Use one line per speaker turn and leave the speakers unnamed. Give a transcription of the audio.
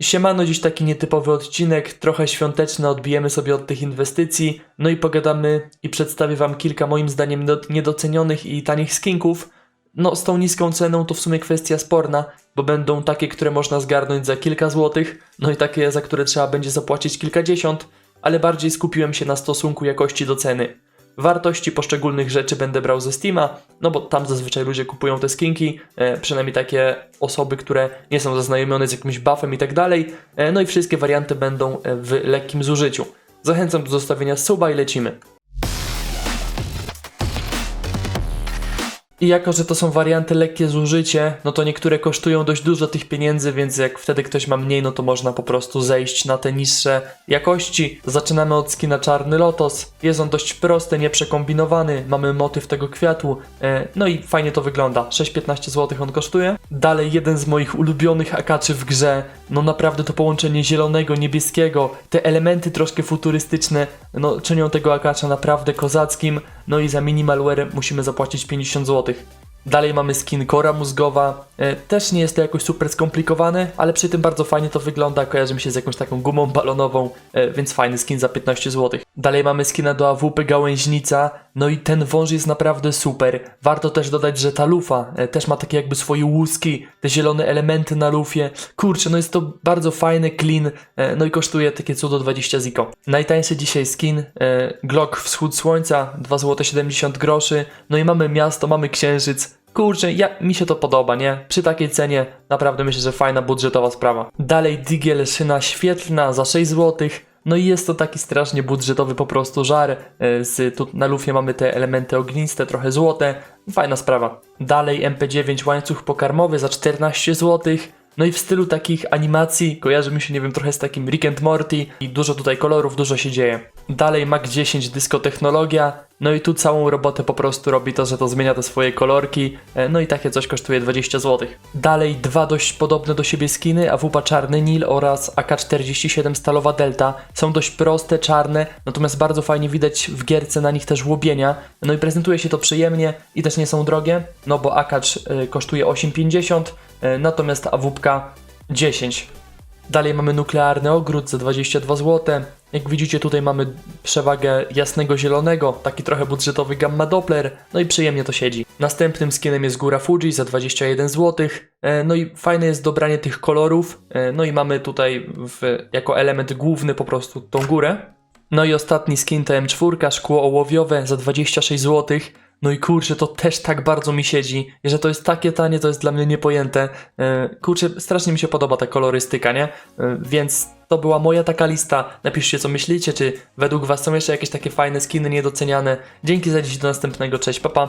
Siemano, dziś taki nietypowy odcinek, trochę świąteczny, odbijemy sobie od tych inwestycji, no i pogadamy i przedstawię wam kilka moim zdaniem do- niedocenionych i tanich skinków. No, z tą niską ceną to w sumie kwestia sporna, bo będą takie, które można zgarnąć za kilka złotych, no i takie, za które trzeba będzie zapłacić kilkadziesiąt, ale bardziej skupiłem się na stosunku jakości do ceny. Wartości poszczególnych rzeczy będę brał ze Steama, no bo tam zazwyczaj ludzie kupują te skinki, e, przynajmniej takie osoby, które nie są zaznajomione z jakimś buffem i tak dalej. E, no i wszystkie warianty będą e, w lekkim zużyciu. Zachęcam do zostawienia suba i lecimy. I jako, że to są warianty lekkie zużycie, no to niektóre kosztują dość dużo tych pieniędzy, więc jak wtedy ktoś ma mniej, no to można po prostu zejść na te niższe jakości. Zaczynamy od skina Czarny Lotos. Jest on dość prosty, nieprzekombinowany, mamy motyw tego kwiatu, e, no i fajnie to wygląda. 6-15 zł on kosztuje. Dalej jeden z moich ulubionych akaczy w grze, no naprawdę to połączenie zielonego, niebieskiego, te elementy troszkę futurystyczne, no czynią tego akacza naprawdę kozackim, no i za minimalware musimy zapłacić 50 zł. Dalej mamy skin Kora mózgowa. E, też nie jest to jakoś super skomplikowane, ale przy tym bardzo fajnie to wygląda. Kojarzy mi się z jakąś taką gumą balonową, e, więc fajny skin za 15 zł. Dalej mamy skina do AWP Gałęźnica. No i ten wąż jest naprawdę super. Warto też dodać, że ta lufa e, też ma takie jakby swoje łuski, te zielone elementy na lufie. Kurczę, no jest to bardzo fajny, clean, e, no i kosztuje takie cudo 20 ziko. Najtańszy dzisiaj skin e, Glock Wschód Słońca, 2 zł 70 groszy. No i mamy miasto, mamy księżyc. Kurczę, ja, mi się to podoba, nie? Przy takiej cenie naprawdę myślę, że fajna budżetowa sprawa. Dalej Digiel szyna świetlna za 6 zł. No i jest to taki strasznie budżetowy po prostu żar. e, Z, tu na lufie mamy te elementy ogniste, trochę złote. Fajna sprawa. Dalej MP9 łańcuch pokarmowy za 14 zł. No i w stylu takich animacji kojarzy mi się, nie wiem, trochę z takim Rick and Morty i dużo tutaj kolorów, dużo się dzieje. Dalej Mac 10 dyskotechnologia, no i tu całą robotę po prostu robi to, że to zmienia te swoje kolorki, e, no i takie coś kosztuje 20 zł. Dalej dwa dość podobne do siebie skiny, AWP Czarny Nil oraz AK-47 Stalowa Delta. Są dość proste, czarne, natomiast bardzo fajnie widać w gierce na nich też łobienia, no i prezentuje się to przyjemnie i też nie są drogie, no bo AK y, kosztuje 8,50, y, natomiast AWP 10. Dalej mamy nuklearny ogród za 22 zł. Jak widzicie tutaj mamy przewagę jasnego zielonego, taki trochę budżetowy gamma Doppler, no i przyjemnie to siedzi. Następnym skinem jest góra Fuji za 21 zł. E, No i fajne jest dobranie tych kolorów. E, No i mamy tutaj w, jako element główny po prostu tą górę. No i ostatni skin to M4, szkło ołowiowe za 26 zł. No i kurczę, to też tak bardzo mi siedzi, że to jest takie tanie, to jest dla mnie niepojęte. E, Kurczę, strasznie mi się podoba ta kolorystyka, nie? E, Więc to była moja taka lista. Napiszcie co myślicie, czy według was są jeszcze jakieś takie fajne skiny niedoceniane. Dzięki za dziś, do następnego, cześć, papa.